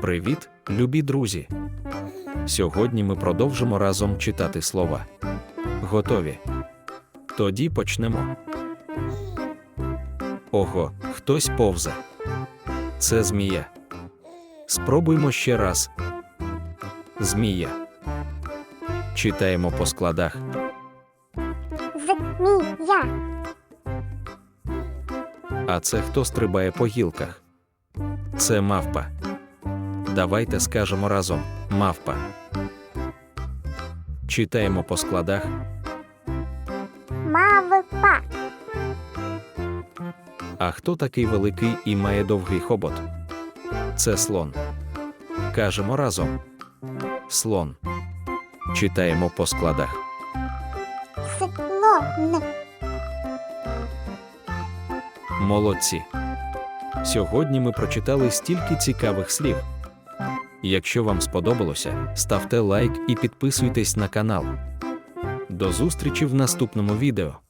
Привіт, любі друзі! Сьогодні ми продовжимо разом читати слова. Готові? Тоді почнемо. Ого, хтось повзе. Це змія. Спробуймо ще раз. Змія. Читаємо по складах. Змія. А це хто стрибає по гілках? Це мавпа. Давайте скажемо разом мавпа. Читаємо по складах. Мавпа. А хто такий великий і має довгий хобот? Це слон. Кажемо разом. Слон. Читаємо по складах. Слон. Молодці. Сьогодні ми прочитали стільки цікавих слів. Якщо вам сподобалося, ставте лайк і підписуйтесь на канал. До зустрічі в наступному відео.